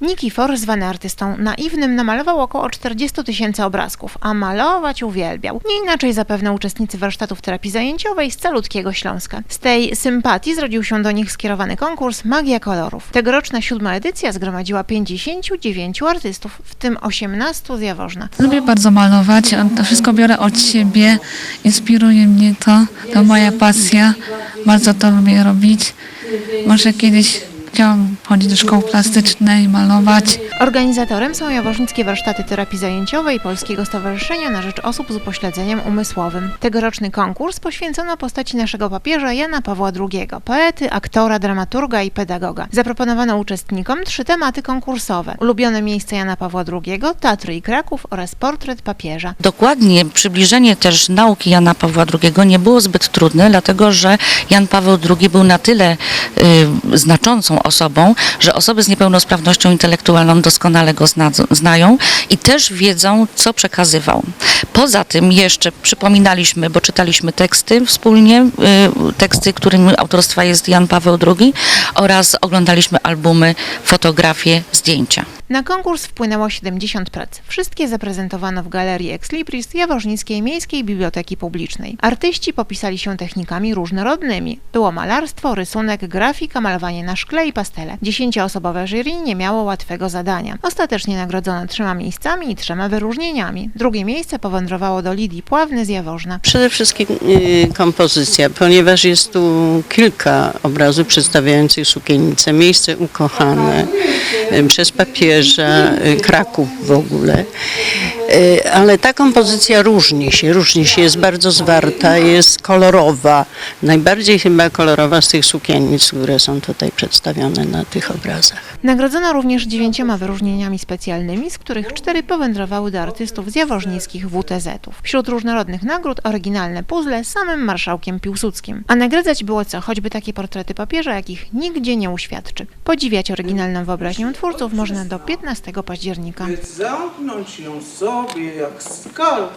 Nikifor, zwany artystą naiwnym, namalował około 40 tysięcy obrazków, a malować uwielbiał. Nie inaczej zapewne uczestnicy warsztatów terapii zajęciowej z calutkiego Śląska. Z tej sympatii zrodził się do nich skierowany konkurs Magia Kolorów. Tegoroczna siódma edycja zgromadziła 59 artystów, w tym 18 z Jaworzna. Lubię bardzo malować, to wszystko biorę od siebie, inspiruje mnie to, to moja pasja, bardzo to lubię robić. Może kiedyś chciałam chodzić do szkoły plastycznej, malować. Organizatorem są jaworznickie warsztaty terapii zajęciowej Polskiego Stowarzyszenia na Rzecz Osób z Upośledzeniem Umysłowym. Tegoroczny konkurs poświęcono postaci naszego papieża Jana Pawła II, poety, aktora, dramaturga i pedagoga. Zaproponowano uczestnikom trzy tematy konkursowe. Ulubione miejsce Jana Pawła II, Tatry i Kraków oraz portret papieża. Dokładnie przybliżenie też nauki Jana Pawła II nie było zbyt trudne, dlatego że Jan Paweł II był na tyle y, znaczącą osobą, że osoby z niepełnosprawnością intelektualną doskonale go zna, znają i też wiedzą, co przekazywał. Poza tym jeszcze przypominaliśmy, bo czytaliśmy teksty wspólnie, y, teksty, którym autorstwa jest Jan Paweł II oraz oglądaliśmy albumy, fotografie, zdjęcia. Na konkurs wpłynęło 70 prac. Wszystkie zaprezentowano w Galerii Ex Libris Jaworznickiej Miejskiej Biblioteki Publicznej. Artyści popisali się technikami różnorodnymi. Było malarstwo, rysunek, grafika, malowanie na szkle i pastele. Dziesięcioosobowe jury nie miało łatwego zadania. Ostatecznie nagrodzono trzema miejscami i trzema wyróżnieniami. Drugie miejsce powędrowało do Lidii Pławny z Jaworzna. Przede wszystkim y, kompozycja, ponieważ jest tu kilka obrazów przedstawiających sukiennicę, miejsce ukochane y, przez papieża, y, Kraków w ogóle. Y, Ale ta kompozycja różni się, różni się, jest bardzo zwarta, jest kolorowa. Najbardziej chyba kolorowa z tych sukiennic, które są tutaj przedstawione na tych obrazach. Nagrodzono również dziewięcioma wyróżnieniami specjalnymi, z których cztery powędrowały do artystów z jaworznickich WTZ-ów. Wśród różnorodnych nagród oryginalne puzzle z samym marszałkiem Piłsudskim. A nagradzać było co, choćby takie portrety papieża, jakich nigdzie nie uświadczy. Podziwiać oryginalną wyobraźnię twórców można do 15 października. Zamknąć ją sobie jak skarb